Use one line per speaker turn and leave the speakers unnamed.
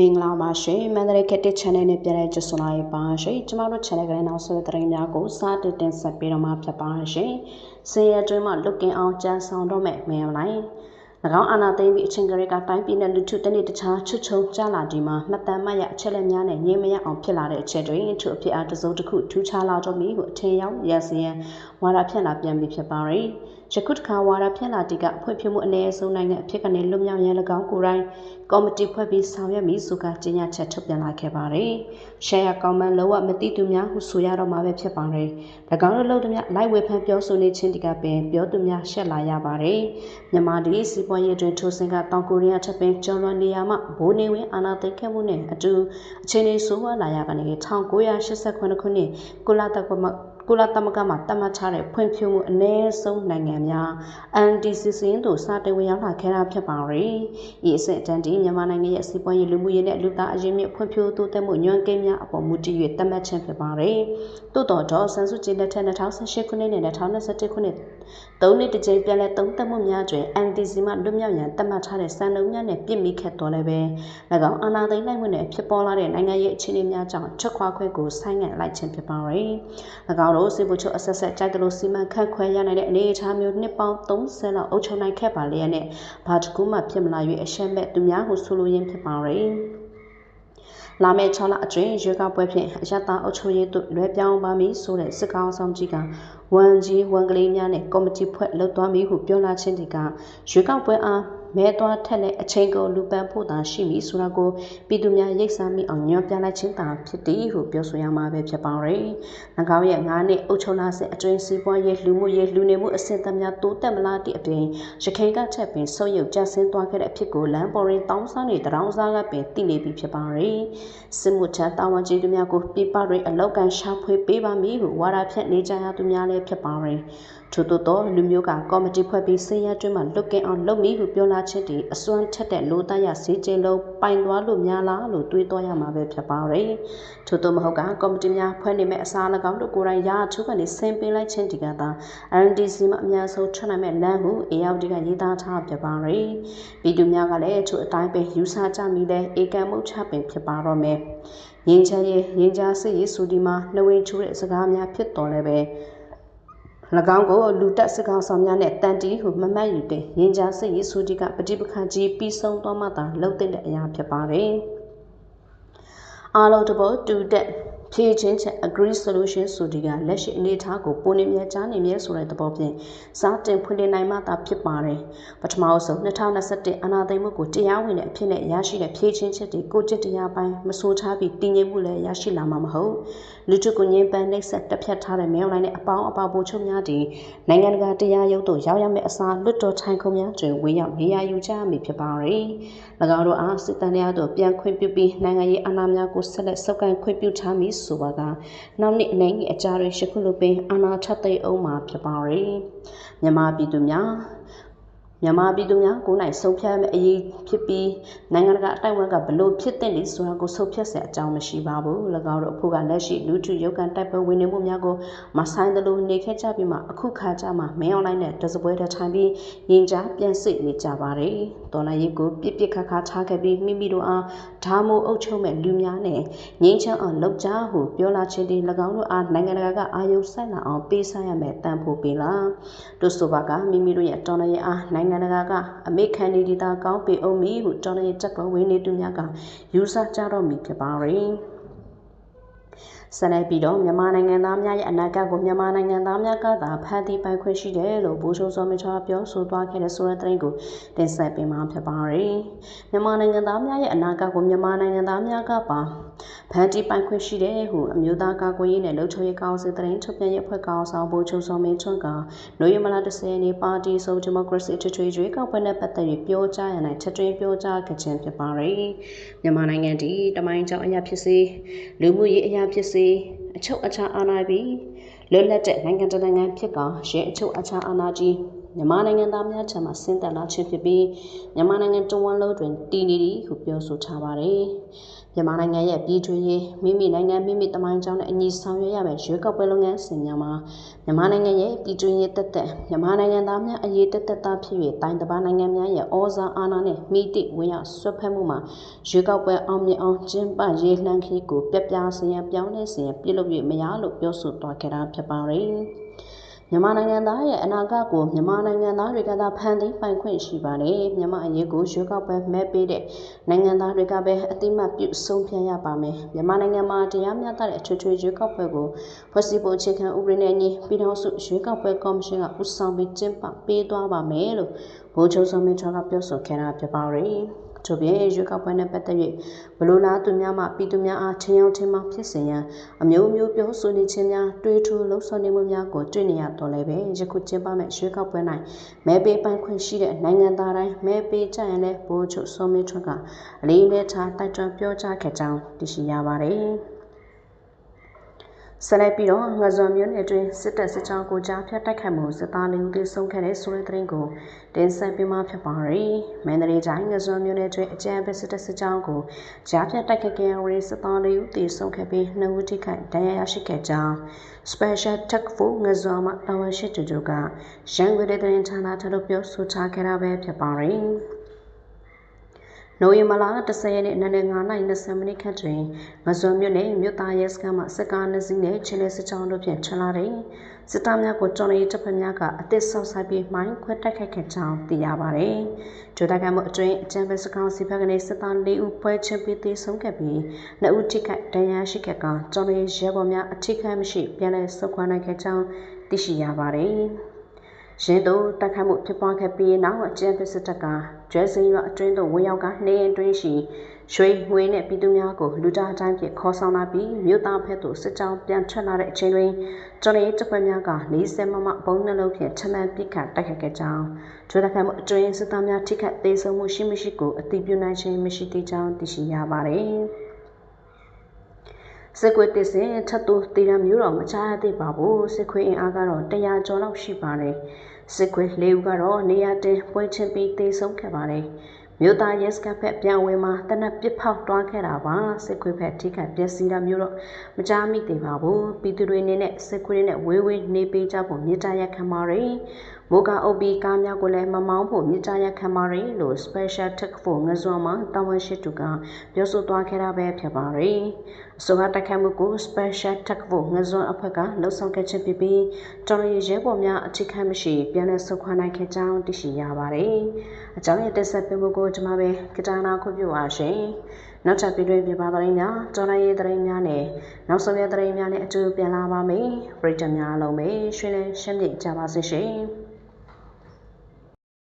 မင်္ဂလာပါရှင်မန္တလေးကတစ် channel နဲ့ပြန်လည်ကြိုဆိုလာပါရှင်ကျမတို့ channel ကလည်းနောက်ဆက်သတင်းများကိုစတင်တင်ဆက်ပေးတော့မှာဖြစ်ပါရှင်ဆေးရအတွင်းမှာလွတ်ကင်းအောင်ကြံဆောင်တော့မယ်မင်းလိုက်၎င်းအာနာသိမ့်ပြီးအချင်းကလေးကတိုင်းပြည်နဲ့လူထုတနေ့တခြားချွတ်ချုံကြလာဒီမှာမှတ်တမ်းမှတ်ရအချက်လက်များနဲ့ငြင်းမရအောင်ဖြစ်လာတဲ့အချက်တွေသူအဖြစ်အားတစုံတစ်ခုထူးခြားလာတော့ပြီကိုအထင်ရောက်ရစီရန်ဝါဒဖြန့်လာပြန်ပြီဖြစ်ပါရယ် ယခုတခါဝါရဖြန့်လာတီကအဖွဲ့ဖြစ်မှုအ ਨੇ ဆုံးနိုင်တဲ့အဖြစ်ကနေလွတ်မြောက်ရန်၎င်းကိုယ်တိုင်ကော်မတီဖွဲ့ပြီးဆောင်ရွက်မည်ဆိုကကြေညာချက်ထုတ်ပြန်လာခဲ့ပါတယ်။ share ကောမန့်လောကမတိသူများဟုဆိုရတော့မှာပဲဖြစ်ပါတယ်။၎င်းတို့လို့တည်းလိုက်ဝေဖန်ပြောဆိုနေခြင်းဒီကပင်ပြောသူများရှက်လာရပါတယ်။မြန်မာဒီစီပွားရေးတွင်ထိုးစင်ကတောင်ကိုရီးယားထပ်ပင်ကျော်လွန်နေရာမှဘိုးနေဝင်အာဏာသိမ်းခဲ့မှုနဲ့အတူအခြေအနေဆိုးဝါးလာရကနေ1989ခုနှစ်ကုလသမဂ္ဂ ကုလသမဂ္ဂမှသတ်မှတ်ထားတဲ့ဖွံ့ဖြိုးမှုအနည်းဆုံးနိုင်ငံများ NDCC သို့စတင်ဝင်ရောက်လာခဲ့တာဖြစ်ပါရီ။ဤအစစ်အတန်းဒီမြန်မာနိုင်ငံရဲ့စီးပွားရေးလူမှုရေးနဲ့လူသားအရင်းမြစ်ဖွံ့ဖြိုးတိုးတက်မှုညွှန်ကိန်းများအပေါ်မူတည်၍သတ်မှတ်ခြင်းဖြစ်ပါရီ။သို့တော်တော့ဆန်စုကြည်လက်ထက်2018ခုနှစ်နဲ့2021ခုနှစ်သုံးနှစ်တစ်ကြိမ်ပြန်လည်သုံးသပ်မှုများတွင် NDC မှလွတ်မြောက်ရန်သတ်မှတ်ထားတဲ့စံနှုန်းများနဲ့ပြည့်မီခဲ့တော်လည်းပဲ၎င်းအာဏာသိမ်းလိုက်မှုနဲ့ဖြစ်ပေါ်လာတဲ့နိုင်ငံရေးအခြေအနေများကြောင့်ချက်ခွာခွင့်ကိုဆိုင်းငံ့လိုက်ခြင်းဖြစ်ပါရီ။၎င်းတို့စစ်ဗိုလ်ချုပ်အဆက်ဆက်ကြိုက်တယ်လို့စီမံခန့်ခွဲရနိုင်တဲ့အနေအထားမျိုးနှစ်ပေါင်း30လောက်အုပ်ချုပ်နိုင်ခဲ့ပါလေနဲ့ဘာတကူမှဖြစ်မလာ၍အရှက်မဲ့သူများကိုဆိုလိုရင်းဖြစ်ပါရယ်လာမယ့်6လအတွင်းရွေးကောက်ပွဲဖြင့်အယက်သားအုပ်ချုပ်ရေးသို့လွဲပြောင်းပါမည်ဆိုတဲ့စစ်ကောင်ဆောင်ကြီးကဝန်ကြီးဝန်ကလေးများနဲ့ကော်မတီဖွဲ့လှုပ်သွားမည်ဟုပြောလာခြင်းဒီကရွေးကောက်ပွဲအား မဲသွားထက်တဲ့အချိန်ကိုလူပန်းဖို့သာရှိမည်ဆိုတာကိုပြည်သူများရိပ်စားမိအောင်ညွှန်ပြလိုက်ခြင်းသာဖြစ်သည်ဟုပြောဆိုရမှာပဲဖြစ်ပါရယ်။၎င်းရဲ့၅နှစ်အုပ်ချုပ်လာစဉ်အတွင်းစီးပွားရေးလူမှုရေးလူနေမှုအဆင့်အတန်းများတိုးတက်မလားတည်အပြင်ရခိုင်ကချက်ပင်ဆုပ်ယုပ်ကျဆင်းသွားခဲ့တဲ့အဖြစ်ကိုလမ်းပေါ်ရင်တောင်းစားနေတောင်းစားကပင်သိနေပြီဖြစ်ပါရယ်။စစ်မှုထမ်းတာဝန်ကြီးသူများကိုပြပတွင်အလောက်ကန်ရှာဖွေပေးပါမည်ဟုဝါဒဖြန့်နေကြရသူများလည်းဖြစ်ပါရယ်။ ထို့သောလူမျိုးကကော်မတီဖွဲ့ပြီးစင်ရတွင်းမှာလွတ်ကင်းအောင်လုပ်မည်ဟုပြောလာချက်တည်အစွမ်းထက်တဲ့လိုသားရစီကျင်းလုံးပိုင်သွားလို့များလားလို့တွေးသွားရမှာပဲဖြစ်ပါရယ်ထို့သောမဟုတ်ကကော်မတီများဖွဲ့နေမဲ့အစား၎င်းတို့ကိုယ်တိုင်ရာထုကနေဆင်ပေးလိုက်ခြင်းဒီကသာ NDC မှာအများဆုံးထွက်နိုင်မဲ့လမ်းဟု AOD ကရေးသားထားပြပါရယ်ပြည်သူများကလည်းထို့အတိုင်းပဲယူဆကြမိတဲ့ဧကံမုတ်ချပင်ဖြစ်ပါတော့မယ်ရင်းချမ်းရေးရင်းကြားစစ်ရေးဆိုဒီမှာနှဝင်းချိုးတဲ့စကားများဖြစ်တော်လည်းပဲ၎ င်းကိုလူတက်စကောင်ဆောင်များနဲ့တန်တီဟုမမှတ်ယူတဲ့ရင်ကြားစစ်ရေးဆိုဒီကပဋိပက္ခကြီးပြီးဆုံးသွားမှသာလှုပ်တဲ့အရာဖြစ်ပါတယ်။အားလုံးတဘောတူတဲ့ဖြည့်ချင်းချက် agree solution ဆိုဒီကလက်ရှိအနေအထားကိုပုံနေမြဲကြားနေမြဲဆိုတဲ့သဘောဖြင့်စားတင်ဖွင့်လှစ်နိုင်မှသာဖြစ်ပါတယ်။ပထမဆုံး2021အနာသိမ်းမှုကိုတရားဝင်တဲ့အဖြစ်နဲ့ရရှိတဲ့ဖြည့်ချင်းချက်တွေကိုจิตတရားပိုင်းမဆိုးထားပြီးတည်ငြိမ်မှုလည်းရရှိလာမှာမဟုတ်။လူထုကိုငြင်းပန်းနှိပ်စက်တက်ဖြတ်ထားတဲ့မဲအွန်လိုင်းနဲ့အပေါင်းအပါပို့ချုပ်များဒီနိုင်ငံတကာတရားရုံးသို့ရောက်ရမယ့်အစားလွတ်တော်ထိုင်ခုံများတွင်ဝင်ရောက်နေရာယူကြရမည်ဖြစ်ပါတယ်။၎င်းတို့အားစစ်တမ်းများသို့ပြန်ခွင့်ပြုပြီးနိုင်ငံရေးအာဏာများကိုဆက်လက်ဆုပ်ကိုင်ခွင့်ပြုထားမည်ဆိုပါကနောက်နှစ်အနေငယ်အကြတွေရှခုလိုပင်အာဏာထပ်သိမ်းအောင်မှာဖြစ်ပါရယ်မြန်မာပြည်သူများ မြန်မာပြည်သူများကိုယ်၌ဆုံးဖြတ်မယ့်အရေးဖြစ်ပြီးနိုင်ငံတကာအတိုင်းအဝန်ကဘလို့ဖြစ်တဲ့လေဆိုတာကိုဆုံးဖြတ်ဆက်အကြောင်းမရှိပါဘူး၎င်းတို့အဖို့ကလက်ရှိလူထုရုပ်ကန်တိုက်ပွဲဝင်နေမှုများကိုမဆိုင်သလိုနေခဲ့ကြပြီးမှအခုခါကြမှာမင်းအွန်လိုင်းနဲ့တစပွဲတထိုင်ပြီးရင်ကြားပြန်စစ်နေကြပါတယ်တော်လိုင်းရေးကိုပြစ်ပြစ်ခါခါထားခဲ့ပြီးမိမိတို့အားဓာမိုးအုပ်ချုပ်မဲ့လူများနဲ့ငင်းချမ်းအောင်လုပ်ကြဟုပြောလာခြင်းဒီ၎င်းတို့အားနိုင်ငံတကာကအာယုစိုက်လာအောင်ပေးဆိုင်ရမယ်တန်ဖို့ပေးလားတို့ဆိုပါကမိမိတို့ရဲ့တော်လိုင်းရေးအားနိုင်ငံတကာကအမေခံနေဒီတာကောင်းပေအောင်မီဟုတော်လိုင်းရေးတက်ပွဲဝင်နေသူများကယူဆကြတော့မည်ဖြစ်ပါရဲ့ ဆက်လက်ပြီးတော့မြန်မာနိုင်ငံသားများရဲ့အနာဂတ်ကိုမြန်မာနိုင်ငံသားများကသာဖန်တီးပိုင်ခွင့်ရှိတယ်လို့ဘူရှိုးစောမချောပြောဆိုသွားခဲ့တဲ့ဆိုတဲ့သတင်းကိုတင်ဆက်ပေးမှာဖြစ်ပါတယ်။မြန်မာနိုင်ငံသားများရဲ့အနာဂတ်ကိုမြန်မာနိုင်ငံသားများကပါဖန်တီးပိုင်ခွင့်ရှိတယ်ဟုအမျိုးသားကာကွယ်ရေးနဲ့လုံခြုံရေးကောင်စီသတင်းထုတ်ပြန်ရေးအဖွဲ့ကောင်ဆောင်ဘူချိုးစောမင်းထွန်းကနိုဝင်ဘာလ10ရက်နေ့ပါတီဆိုဒီမိုကရေစီထွေထွေရွေးကောက်ပွဲနဲ့ပတ်သက်ပြီးပြောကြားရတဲ့ချက်တွင်ပြောကြားခဲ့ခြင်းဖြစ်ပါတယ်။မြန်မာနိုင်ငံဒီတမိုင်းကြောင်အရာဖြစ်စေလူမှုရေးအရာဖြစ်စေအချုပ်အခြာအာဏာပြီးလွတ်လပ်တဲ့နိုင်ငံတကာနိုင်ငံဖြစ်ကရဲအချုပ်အခြာအာဏာကြီး မြန်မာနိုင်ငံသားများထံမှဆင်းသက်လာခြင်းဖြစ်ပြီးမြန်မာနိုင်ငံတဝန်လုံးတွင်တည်နေသည်ဟုပြောဆိုထားပါတယ်။မြန်မာနိုင်ငံရဲ့ပြည်တွင်းရေးမိမိနိုင်ငံမိမိတမိုင်းကြောင်းနဲ့အညီဆောင်ရွက်ရမယ့်ရွေးကောက်ပွဲလုပ်ငန်းစဉ်များမှာမြန်မာနိုင်ငံရဲ့ပြည်တွင်းရေးတက်တက်မြန်မာနိုင်ငံသားများအရေးတက်တက်သားဖြစ်၍တိုင်းတစ်ပါးနိုင်ငံများရဲ့ဩဇာအာဏာနဲ့မိတိဝင်ရောက်ဆွတ်ဖက်မှုမှာရွေးကောက်ပွဲအောင်မြင်အောင်ကျင်းပရေးလှမ်းခီးကိုပြပြစရန်ပြောင်းလဲစရန်ပြုလုပ်၍မရလို့ပြောဆိုသွားခဲ့တာဖြစ်ပါတယ်။ မြန်မာနိုင်ငံသားရဲ့အနာဂတ်ကိုမြန်မာနိုင်ငံသားတွေကသာဖန်တီးပိုင်ခွင့်ရှိပါတယ်မြန်မာအရေးကိုရွေးကောက်ပွဲမဲပေးတဲ့နိုင်ငံသားတွေကပဲအတိမတ်ပြုဆုံးဖြတ်ရပါမယ်မြန်မာနိုင်ငံမှာတရားမျှတတဲ့အထွေထွေရွေးကောက်ပွဲကိုဖွဲ့စည်းပုံအခြေခံဥပဒေနဲ့အညီပြည်ထောင်စုရွေးကောက်ပွဲကော်မရှင်ကဦးဆောင်ပြီးကျင်းပပေးသွားပါမယ်လို့ဗိုလ်ချုပ်စောမင်းထွန်းကပြောဆိုခဲ့တာဖြစ်ပါတယ် ထို့ပြင်ရွေးကောက်ပွဲနဲ့ပတ်သက်၍ဘလို့လားသူများမှပြည်သူများအားထင်ရောက်ထင်မှာဖြစ်စေရန်အမျိုးမျိုးပြောဆိုနေခြင်းများတွေးထိုးလှုံ့ဆော်နေမှုများကိုတွေ့နေရတော့လည်းပဲယခုကျင်းပမဲ့ရွေးကောက်ပွဲ၌မဲပေးပိုင်ခွင့်ရှိတဲ့နိုင်ငံသားတိုင်းမဲပေးကြရင်လည်းဘိုးချုပ်စောမင်းထွန်းကအလေးနဲ့ထားတိုက်တွန်းပြောကြားခဲ့ကြောင်းသိရှိရပါတယ်။ ဆက်လက်ပြီးတော့ငဇွန်မြို့နယ်အတွင်းစစ်တပ်စစ်ကြောင်းကိုကြားဖြတ်တိုက်ခိုက်မှုစစ်သားလေးဦးသေဆုံးခဲ့တဲ့ဆိုတဲ့သတင်းကိုတင်ဆက်ပေးမှာဖြစ်ပါရယ်။မန္တလေးတိုင်းငဇွန်မြို့နယ်အတွင်းအကြမ်းဖက်စစ်တပ်စစ်ကြောင်းကိုကြားဖြတ်တိုက်ခိုက်ခဲ့ရတဲ့စစ်သားလေးဦးသေဆုံးခဲ့ပြီးနှစ်ဦးထိခိုက်ဒဏ်ရာရရှိခဲ့ကြောင်း Special Task Force ငဇွန်မှတာဝန်ရှိသူတို့ကရန်ကုန်ဒေသဌာနထလို့ပြောဆိုထားခဲ့တာပဲဖြစ်ပါရယ်။ နိုဝင်ဘာလ10ရက်နေ့နနက်9:20မိနစ်ခန့်တွင်ငဇွန်မြို့နယ်မြို့သားရဲစခန်းမှစကားနှစ်စီးနဲ့ချင်းလေးစစ်ကြောင်းတို့ဖြင့်ထလာတဲ့စစ်သားများကိုတော်ရေးတပ်ဖွဲ့များကအသစ်ဆောက်ဆိုင်ပြီးမိုင်းခွဲတိုက်ခိုက်ခဲ့ကြောင်းသိရပါတယ်။ဒုတကမှုအတွင်းအကြံပေးစကောင်စီဘက်ကနေစစ်သား၄ဦးပွဲချင်းပြီးသေဆုံးခဲ့ပြီးနှစ်ဦးထိခိုက်ဒဏ်ရာရှိခဲ့ကတော်ရေးရဲဘော်များအထိခိုက်မရှိပြန်လည်ဆုတ်ခွာနိုင်ခဲ့ကြောင်းသိရှိရပါတယ်။ ရင်းတို့တိုက်ခိုက်မှုဖြစ်ပွားခဲ့ပြီးနောက်အကြမ်းဖက်စစ်တပ်ကကျွဲစင်းရွာအတွင်းသို့ဝင်ရောက်ကနေအတွင်းရှိရွှေငွေနဲ့ပြည်သူများကိုလူတာတိုင်းဖြင့်ခေါ်ဆောင်လာပြီးမြို့သားဖက်သို့စစ်ကြောင်းပြန်ထွက်လာတဲ့အချိန်တွင်ကျွန်ရေးတပ်ဖွဲ့များက40မမဘုံနှလုံးဖြင့်ချမှန်ပစ်ခတ်တိုက်ခိုက်ခဲ့ကြောင်းဒုတိုက်ခိုက်မှုအတွင်းစစ်သားများထိခိုက်သေးဆုံးမှုရှိမရှိကိုအသိပြုနိုင်ခြင်းမရှိသေးကြောင်းသိရှိရပါသည် စစ်ခွေးတစ်စင်ထပ်သူတည်ရမျိုးတော့မချရသေးပါဘူးစစ်ခွေးအင်အားကတော့100ကျော်လောက်ရှိပါတယ်စစ်ခွေး၄ဦးကတော့နေရာတင်ပွဲချင်းပြီးတေဆုံးခဲ့ပါတယ် မြို့သားရဲစခန်းဖက်ပြန်ဝင်မှာတနက်ပစ်ဖောက်တွားခဲ့တာပါစစ်ခွေးဖက်ထိခိုက်ပျက်စီးတာမျိုးတော့မကြားမိသေးပါဘူးပြည်သူတွေအနေနဲ့စစ်ခွေးနဲ့ဝေးဝေးနေပေးကြဖို့မြစ်တာရက်ခံပါရယ်မိုးကအုပ်ပြီးကားများကိုလည်းမမောင်းဖို့မြစ်တာရက်ခံပါရယ်လို့ Special Task Force ငဇွန်မှာတာဝန်ရှိသူကပြောဆိုသွားခဲ့တာပဲဖြစ်ပါရယ်အစိုးရတိုက်ခိုက်မှုကို Special Task Force ငဇွန်အဖွဲ့ကလှုပ်ဆောင်ခဲ့ခြင်းဖြစ်ပြီးတော်ရရဲဘော်များအထိခိုက်မရှိပြန်လည်ဆုတ်ခွာနိုင်ခဲ့ကြောင်းသိရှိရပါတယ် အကြောင်းရတက်ဆက်ပေးမှုကိုကျွန်မပဲကတာနာခွင့်ပြုပါရှင်နောက်ထပ်ပြည်တွင်းပြပါသတင်းများတော်လိုင်းရေးသတင်းများနဲ့နောက်ဆုံးရသတင်းများနဲ့အတူပြန်လာပါမယ်ပရိသတ်များအလုံးပဲရွှေလင်းရှင်းပြကြပါစေရှင်